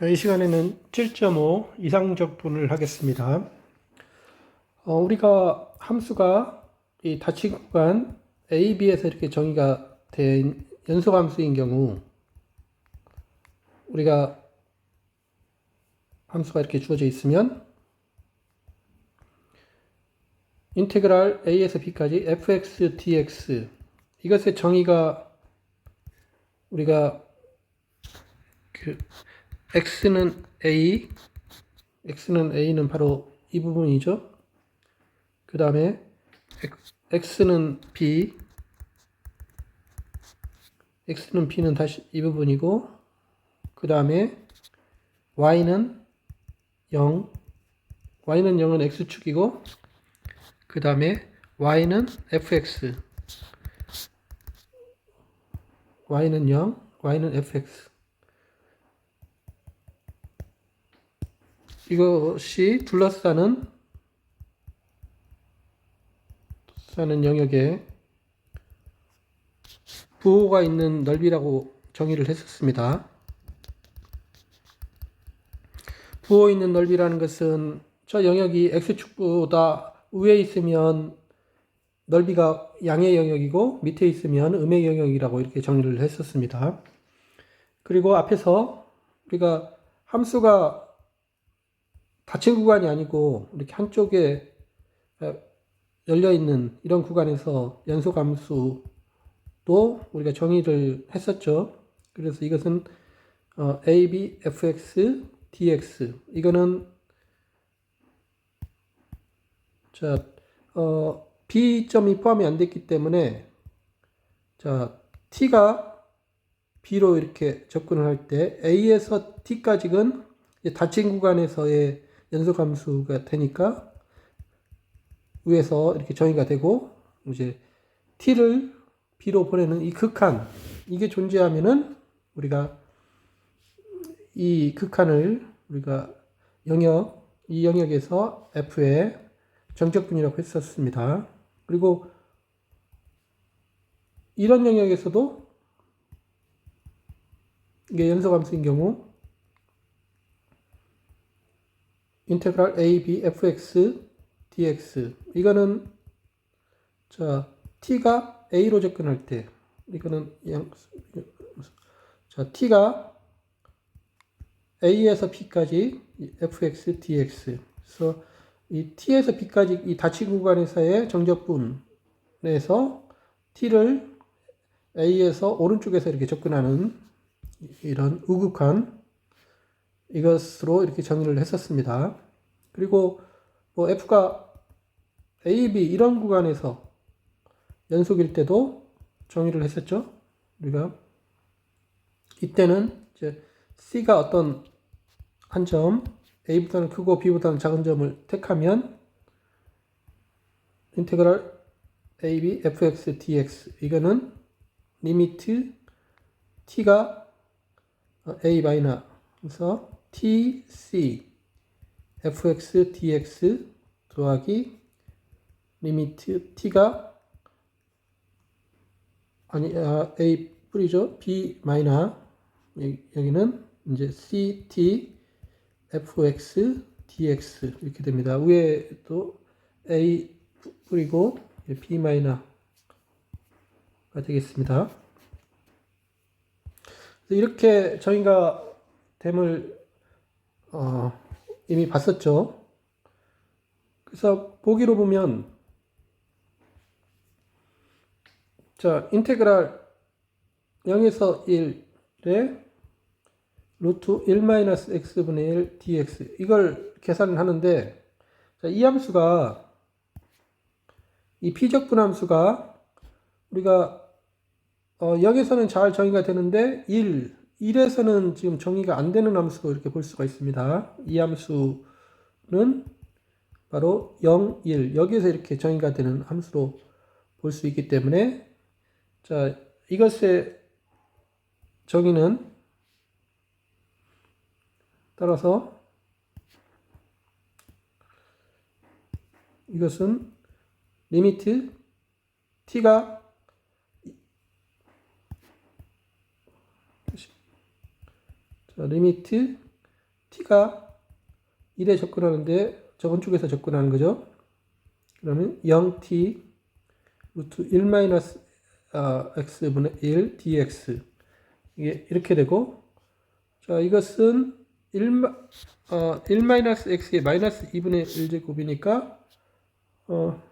이 시간에는 7.5 이상적분을 하겠습니다. 어, 우리가 함수가 이 닫힌 구간 A, B에서 이렇게 정의가 된 연소함수인 경우 우리가 함수가 이렇게 주어져 있으면 인테그랄 A에서 B까지 fx, dx 이것의 정의가 우리가 그 x는 a, x는 a는 바로 이 부분이죠. 그 다음에 x는 b, x는 b는 다시 이 부분이고, 그 다음에 y는 0, y는 0은 x축이고, 그 다음에 y는 fx, y는 0, y는 fx. 이것이 둘러싸는 싸는 영역에 부호가 있는 넓이라고 정의를 했었습니다. 부호 있는 넓이라는 것은 저 영역이 x축보다 위에 있으면 넓이가 양의 영역이고 밑에 있으면 음의 영역이라고 이렇게 정의를 했었습니다. 그리고 앞에서 우리가 함수가 닫힌 구간이 아니고 이렇게 한쪽에 열려 있는 이런 구간에서 연속 함수도 우리가 정의를 했었죠. 그래서 이것은 어, a, b, fx, dx 이거는 자 어, b 점이 포함이 안 됐기 때문에 자 t가 b로 이렇게 접근을 할 때 a에서 t까지는 닫힌 구간에서의 연속함수가 되니까 위에서 이렇게 정의가 되고 이제 t를 b로 보내는 이 극한 이게 존재하면은 우리가 이 극한을 우리가 영역 이 영역에서 f의 정적분이라고 했었습니다. 그리고 이런 영역에서도 이게 연속함수인 경우 인테그랄 a, b, fx, dx 이거는 자 t가 a로 접근할 때 이거는 양, 자 t가 a에서 b까지 fx, dx 그래서 이 t에서 b까지 이 닫힌 구간에서의 정적분에서 t를 a에서 오른쪽에서 이렇게 접근하는 이런 우극한 이것으로 이렇게 정의를 했었습니다. 그리고 뭐 F가 A, B 이런 구간에서 연속일 때도 정의를 했었죠. 우리가 이때는 이제 C가 어떤 한 점, A보다는 크고 B보다는 작은 점을 택하면 인테그랄 AB, fx, dx 이거는 리미트 t가 a 마이너 그래서 tc fx dx 더하기 리미트 t가 아니 아, a 뿌리죠 b 마이너 여기는 이제 ct fx dx 이렇게 됩니다. 위에도 a 뿌리고 b 마이너가 되겠습니다. 이렇게 저희가 됨을 어, 이미 봤었죠. 그래서 보기로 보면 자 인테그랄 0에서 1에 루트 1 마이너스 x분의 1 dx 이걸 계산을 하는데 자, 이 함수가 이 피적분 함수가 우리가 어, 0에서는 잘 정의가 되는데 1, 1에서는 지금 정의가 안 되는 함수로 이렇게 볼 수가 있습니다. 이 함수는 바로 0, 1 여기에서 이렇게 정의가 되는 함수로 볼 수 있기 때문에 자 이것의 정의는 따라서 이것은 리미트 t가 자, 리미트 t가 1에 접근하는데 저번 쪽에서 접근하는 거죠. 그러면 0t 루트 1 마이너스 아, x분의 1 dx 이게 이렇게 되고 자 이것은 1, 마- 어, 1 마이너스 x의 마이너스 2분의 1제곱이니까 어,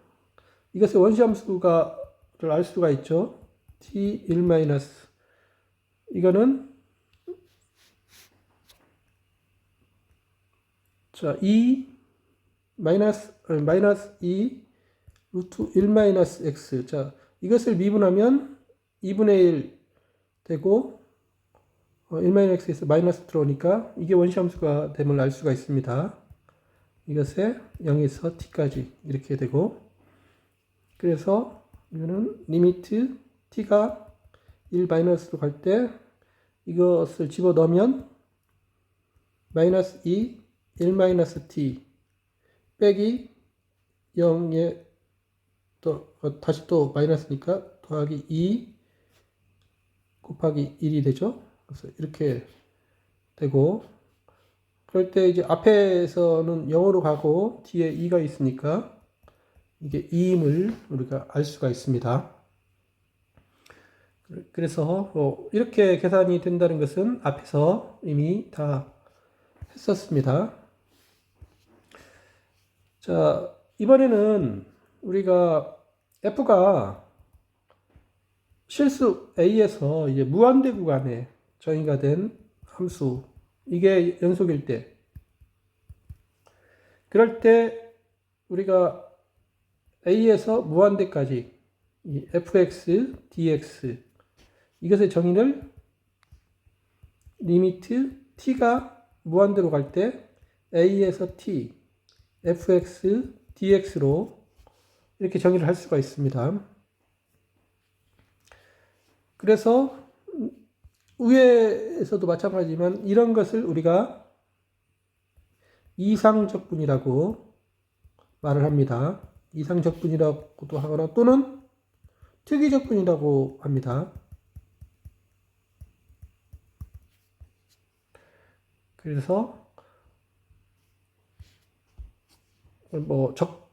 이것의 원시함수가를 알 수가 있죠. t 1 마이너스 이거는 자, 2 마이너스 아니, 마이너스 2 루트 1 마이너스 x. 자, 이것을 미분하면 2분의 1 되고 어, 1 마이너스 x에서 마이너스 들어오니까 이게 원시함수가 됨을 알 수가 있습니다. 이것에 0에서 t까지 이렇게 되고 그래서 이거는 리미트 t가 1 마이너스로 갈 때 이것을 집어 넣으면 마이너스 2 1 마이너스 t 빼기 0에 또 어, 다시 또 마이너스니까 더하기 2 곱하기 1이 되죠. 그래서 이렇게 되고 그럴 때 이제 앞에서는 0으로 가고 뒤에 2가 있으니까 이게 2임을 우리가 알 수가 있습니다. 그래서 어, 이렇게 계산이 된다는 것은 앞에서 이미 다 했었습니다. 자, 이번에는 우리가 F가 실수 A에서 이제 무한대 구간에 정의가 된 함수, 이게 연속일 때, 그럴 때 우리가 A에서 무한대까지 이 fx, dx 이것의 정의를 리미트 t가 무한대로 갈 때 a에서 t, fx, dx로 이렇게 정의를 할 수가 있습니다. 그래서 위에서도 마찬가지지만 이런 것을 우리가 이상적분이라고 말을 합니다. 이상적분이라고도 하거나 또는 특이적분이라고 합니다. 그래서 뭐 적,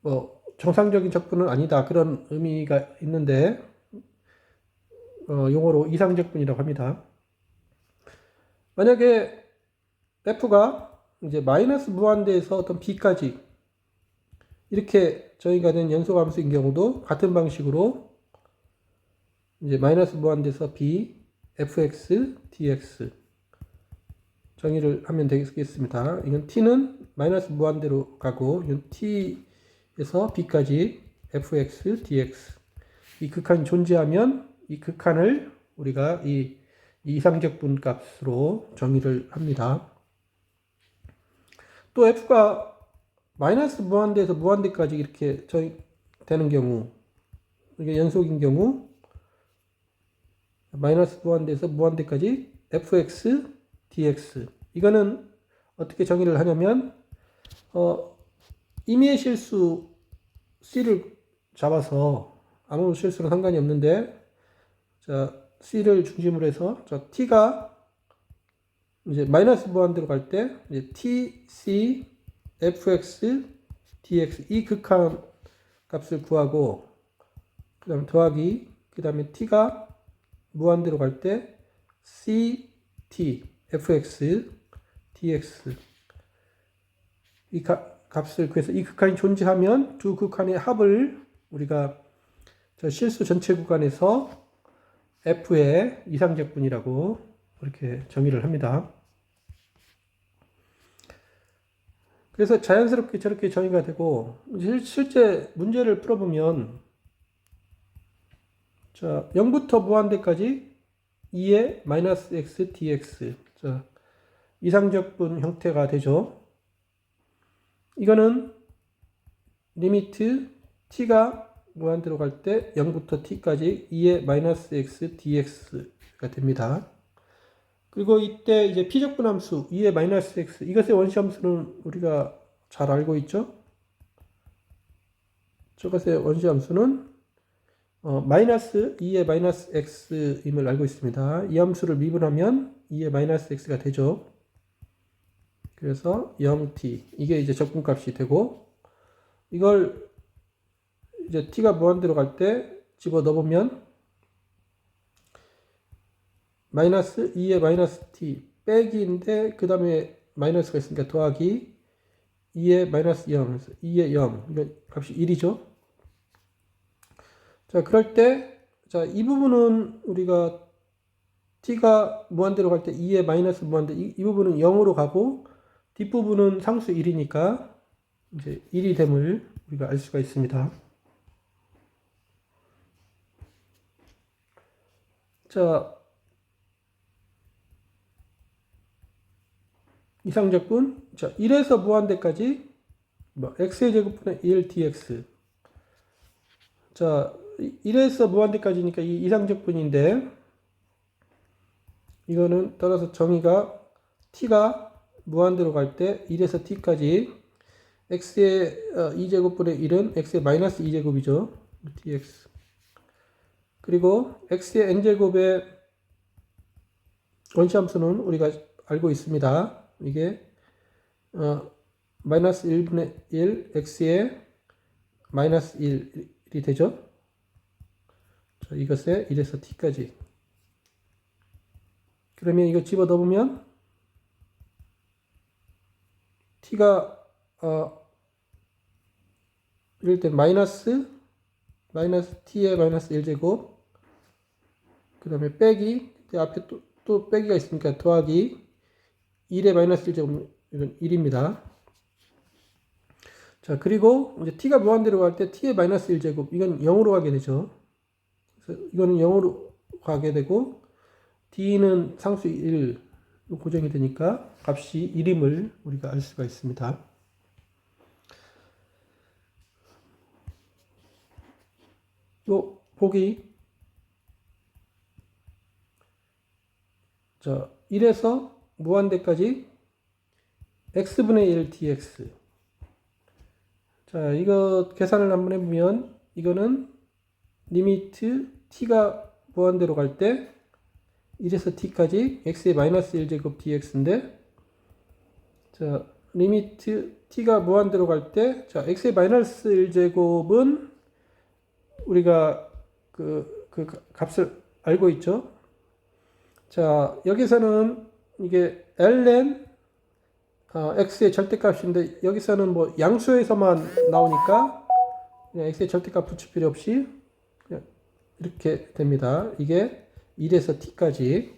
뭐 정상적인 적분은 아니다 그런 의미가 있는데 어, 용어로 이상적분이라고 합니다. 만약에 f가 이제 마이너스 무한대에서 어떤 b까지 이렇게 정의가 된 연속함수인 경우도 같은 방식으로 이제 마이너스 무한대에서 b fx dx 정의를 하면 되겠습니다. 이건 t는 마이너스 무한대로 가고 t에서 b까지 fx dx 이 극한이 존재하면 이 극한을 우리가 이 이상적 분 값으로 정의를 합니다. 또 f가 마이너스 무한대에서 무한대까지 이렇게 정의 되는 경우 이게 연속인 경우 마이너스 무한대에서 무한대까지 fx dx 이거는 어떻게 정의를 하냐면 어, 임의의 실수 c를 잡아서 아무 실수는 상관이 없는데 자 c를 중심으로 해서 자 t가 이제 마이너스 무한대로 갈 때 이제 t c fx dx 이 극한 값을 구하고 그 다음에 더하기 그 다음에 t가 무한대로 갈 때 ct fx dx 이 가, 값을 구해서 이 극한이 존재하면 두 극한의 합을 우리가 저 실수 전체 구간에서 f의 이상적분이라고 이렇게 정의를 합니다. 그래서 자연스럽게 저렇게 정의가 되고 실- 실제 문제를 풀어보면 자 0부터 무한대까지 2의 마이너스 x dx 자 이상적분 형태가 되죠. 이거는 리미트 t가 무한대로 갈 때 0부터 t까지 2의 마이너스 x dx가 됩니다. 그리고 이때 이제 피적분 함수 2의 마이너스 x 이것의 원시 함수는 우리가 잘 알고 있죠. 저것의 원시 함수는 어, 마이너스 2의 마이너스 x임을 알고 있습니다. 이 함수를 미분하면 2의 마이너스 x가 되죠. 그래서 0t 이게 이제 적분값이 되고 이걸 이제 t가 무한대로 갈때 집어 넣으면 마이너스 2의 마이너스 t 빼기인데 그 다음에 마이너스가 있으니까 더하기 2의 마이너스 0 그래서 2의 0 이거 값이 1이죠. 자 그럴 때자이 부분은 우리가 t가 무한대로 갈 때 2의 마이너스 무한대 이, 이 부분은 0으로 가고 뒷부분은 상수 1이니까 이제 1이 됨을 우리가 알 수가 있습니다. 자, 이상적분 자 1에서 무한대까지 뭐 x의 제곱분의 1 dx 자 1에서 무한대까지니까 이 이상적분인데 이거는 따라서 정의가 t가 무한대로 갈 때 1에서 t까지 x의 어, 2제곱분의 1은 x의 마이너스 2제곱이죠. dx 그리고 x의 n제곱의 원시함수는 우리가 알고 있습니다. 이게 어, 마이너스 1분의 1 x의 마이너스 1이 되죠. 자, 이것에 1에서 t까지 그러면 이거 집어 넣으면 t가 어 이럴 때 마이너스 마이너스 t의 마이너스 1제곱 그 다음에 빼기 앞에 또, 또 빼기가 있으니까 더하기 1의 마이너스 1제곱 이건 1입니다. 자 그리고 이제 t가 무한대로 갈 때 t의 마이너스 1제곱 이건 0으로 가게 되죠. 그래서 이거는 0으로 가게 되고 d는 상수 1 고정이 되니까 값이 1임을 우리가 알 수가 있습니다. 또 보기 자 1에서 무한대까지 x분의 1 dx 자 이거 계산을 한번 해보면 이거는 리미트 t가 무한대로 갈 때 1에서 t까지 x의 마이너스 1제곱 dx인데 자 리미트 t가 무한대로 갈 때 자 x의 마이너스 1제곱은 우리가 그, 그 값을 알고 있죠? 자 여기서는 이게 ln 어, x의 절대값인데 여기서는 뭐 양수에서만 나오니까 x의 절대값 붙일 필요 없이 이렇게 됩니다. 이게 1에서 t까지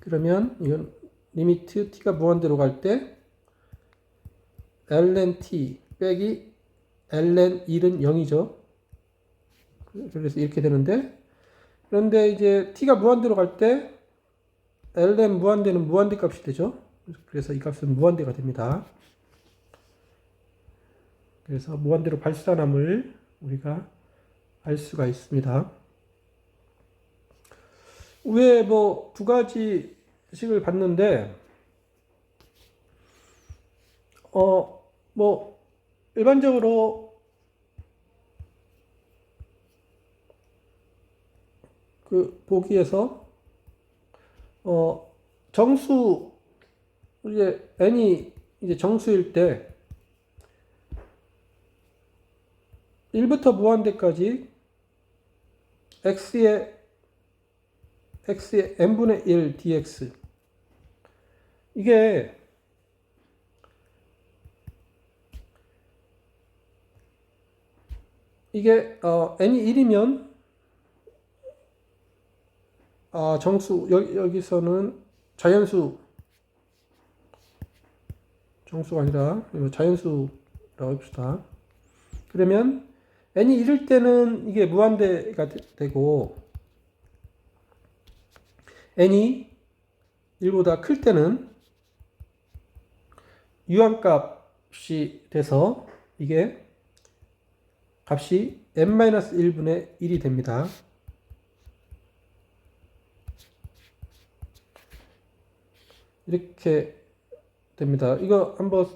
그러면 이건 리미트 t가 무한대로 갈 때 ln t 빼기 ln 1은 0이죠. 그래서 이렇게 되는데 그런데 이제 t가 무한대로 갈 때 ln 무한대는 무한대 값이 되죠. 그래서 이 값은 무한대가 됩니다. 그래서 무한대로 발산함을 우리가 알 수가 있습니다. 위에 뭐두 가지 식을 봤는데 어 뭐 일반적으로 그 보기에서 어 정수 이제 n이 이제 정수일 때 1부터 무한대까지 x의 x의 n분의 1 dx 이게 이게 어, n이 1이면 아, 정수 여기, 여기서는 자연수 정수가 아니라 자연수라고 합시다. 그러면 n이 1일 때는 이게 무한대가 되고 n이 1보다 클 때는 유한값이 돼서 이게 값이 n-1분의 1이 됩니다. 이렇게 됩니다. 이거 한번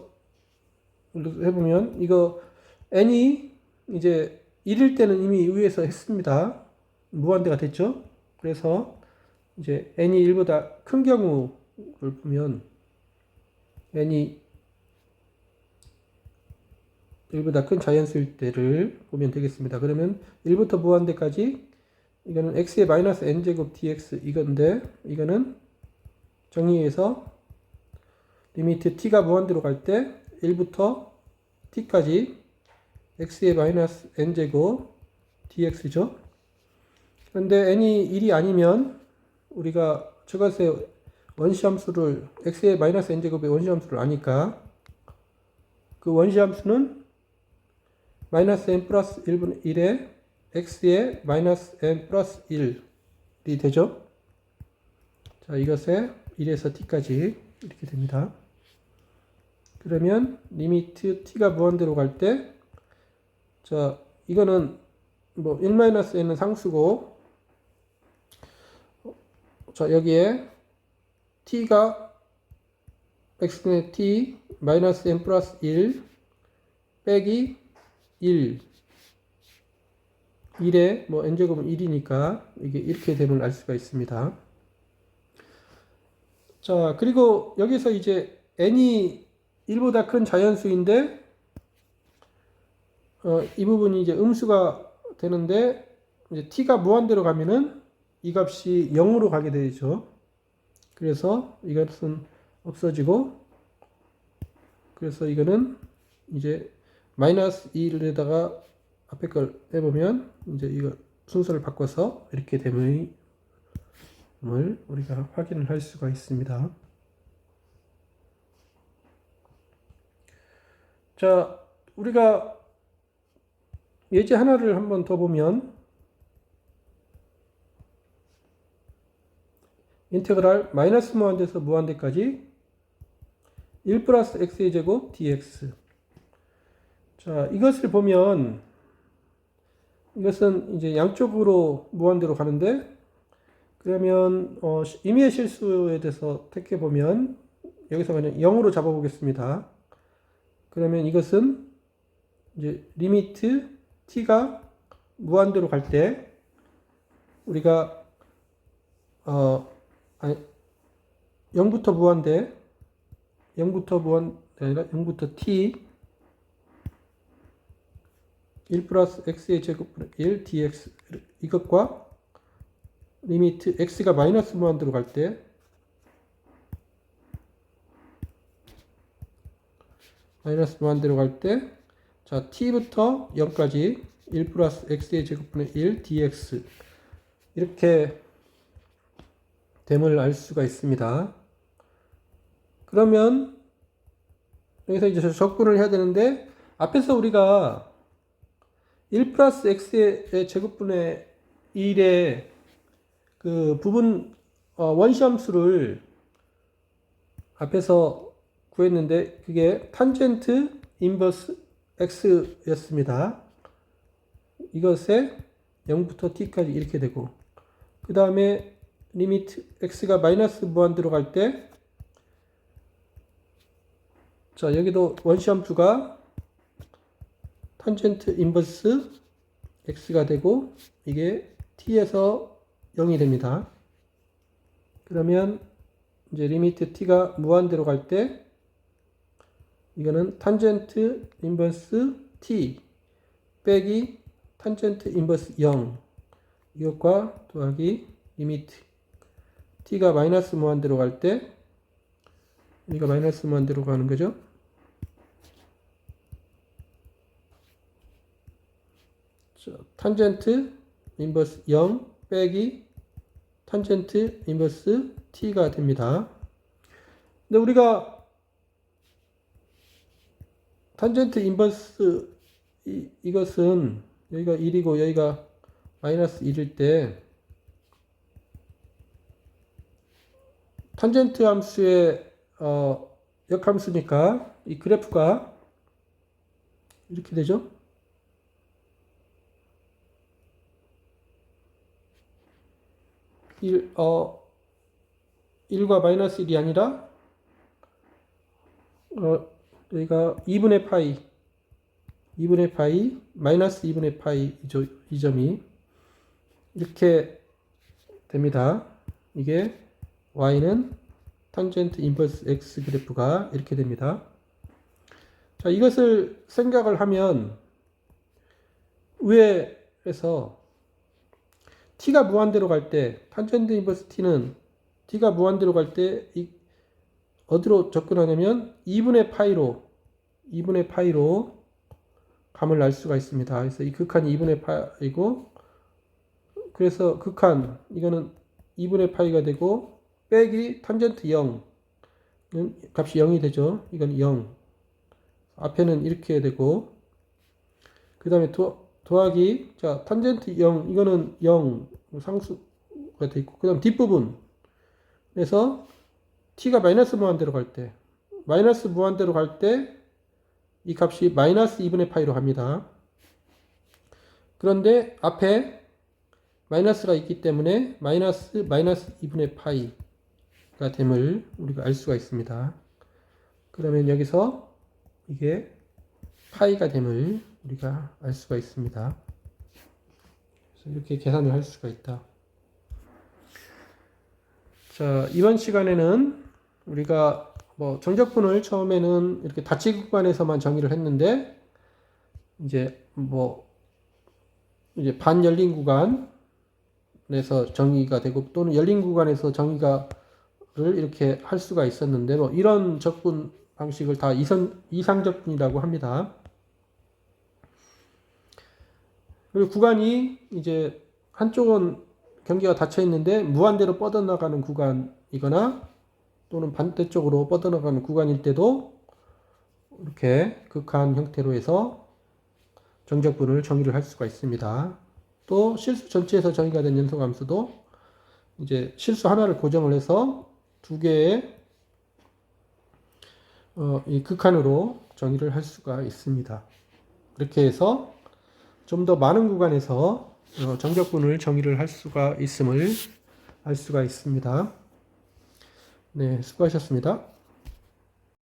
해보면 이거 n이 이제 1일 때는 이미 위에서 했습니다. 무한대가 됐죠. 그래서 이제 n이 1보다 큰 경우를 보면 n이 1보다 큰 자연수일 때를 보면 되겠습니다. 그러면 1부터 무한대까지 이거는 x의 마이너스 n제곱 dx 이건데 이거는 정리해서 리미트 t가 무한대로 갈 때 1부터 t까지 x의 마이너스 n제곱 dx죠. 그런데 n이 1이 아니면 우리가 저것의 원시함수를 x의 마이너스 n제곱의 원시함수를 아니까 그 원시함수는 마이너스 n 플러스 1분의 1에 x의 마이너스 n 플러스 1이 되죠. 자, 이것에 1에서 t까지 이렇게 됩니다. 그러면 리미트 t가 무한대로 갈 때, 자, 이거는 뭐 1-n은 상수고, 자, 여기에 t가 x분의 t 마이너스 n 플러스 1 빼기 1 1에 뭐 n제곱은 1이니까 이게 이렇게 됨을 알 수가 있습니다. 자, 그리고 여기서 이제 n이 1보다 큰 자연수인데 어, 이 부분이 이제 음수가 되는데 이제 t가 무한대로 가면은 이 값이 0으로 가게 되죠. 그래서 이것은 없어지고 그래서 이거는 이제 마이너스 2를에다가 앞에 걸 빼보면 이제 이거 순서를 바꿔서 이렇게 됨을 우리가 확인을 할 수가 있습니다. 자, 우리가 예제 하나를 한번 더 보면 인테그랄 마이너스 무한대에서 무한대까지 1 플러스 x의 제곱 dx 자, 이것을 보면 이것은 이제 양쪽으로 무한대로 가는데 그러면 어, 임의의 실수에 대해서 택해 보면 여기서 그냥 0으로 잡아 보겠습니다. 그러면 이것은 이제 리미트 t가 무한대로 갈 때 우리가 어 아니 0부터 무한대. 0부터 무한 아니라 0부터 t. 1 플러스 x의 제곱 1 dx. 이것과 리미트 x가 마이너스 무한대로 갈 때 마이너스 무한대로 갈 때 자 t부터 0까지 1 플러스 x의 제곱분의 1 dx. 이렇게 됨을 알 수가 있습니다. 그러면 여기서 이제 적분을 해야 되는데 앞에서 우리가 1 플러스 x의 제곱분의 1의 그 부분 어, 원시함수를 앞에서 구했는데 그게 탄젠트 인버스 x였습니다. 이것에 0부터 t까지 이렇게 되고 그 다음에 리미트 x가 마이너스 무한대로 갈때 자 여기도 원시함수가 탄젠트 인버스 x가 되고 이게 t에서 0이 됩니다. 그러면 이제 리미트 t가 무한대로 갈 때 이거는 탄젠트 인버스 t 빼기 탄젠트 인버스 0 이것과 더하기 리미트 t가 마이너스 무한대로 갈 때 여기가 마이너스 무한대로 가는 거죠. 자, 탄젠트 인버스 0 빼기 탄젠트 인버스 t가 됩니다. 근데 우리가 탄젠트 인버스 이, 이것은 여기가 1이고 여기가 마이너스 1일 때 탄젠트 함수의 어, 역함수니까 이 그래프가 이렇게 되죠. 1, 어, 1과 마이너스 1이 아니라, 어, 여기가 2분의 파이, 2분의 파이, 마이너스 2분의 파이, 이, 이 점이. 이렇게 됩니다. 이게 y는 탄젠트 인버스 x 그래프가 이렇게 됩니다. 자, 이것을 생각을 하면 위에서 t가 무한대로 갈 때 탄젠트 인버스 t는 t가 무한대로 갈 때 어디로 접근하냐면 2분의 파이로 2분의 파이로 감을 알 수가 있습니다. 그래서 이 극한이 2분의 파이고 그래서 극한 이거는 2분의 파이가 되고 빼기 탄젠트 0 값이 0이 되죠. 이건 0 앞에는 이렇게 되고 그 다음에 더하기 자 탄젠트 0 이거는 0 상수가 돼 있고 그 다음 뒷부분에서 t가 마이너스 무한대로 갈 때 마이너스 무한대로 갈 때 이 값이 마이너스 2분의 파이로 갑니다. 그런데 앞에 마이너스가 있기 때문에 마이너스 마이너스 2분의 파이 가 됨을 우리가 알 수가 있습니다. 그러면 여기서 이게 파이가 됨을 우리가 알 수가 있습니다. 그래서 이렇게 계산을 할 수가 있다. 자, 이번 시간에는 우리가 뭐 정적분을 처음에는 이렇게 다치 구간에서만 정의를 했는데 이제 뭐 이제 반열린 구간에서 정의가 되고 또는 열린 구간에서 정의가 를 이렇게 할 수가 있었는데 뭐 이런 적분 방식을 다 이선, 이상적분이라고 합니다. 그리고 구간이 이제 한쪽은 경계가 닫혀 있는데 무한대로 뻗어나가는 구간이거나 또는 반대쪽으로 뻗어나가는 구간일 때도 이렇게 극한 형태로 해서 정적분을 정의를 할 수가 있습니다. 또 실수 전체에서 정의가 된 연소함수도 이제 실수 하나를 고정을 해서 두 개의 어, 이 극한으로 정의를 할 수가 있습니다. 그렇게 해서 좀 더 많은 구간에서 어, 정적분을 정의를 할 수가 있음을 알 수가 있습니다. 네, 수고하셨습니다.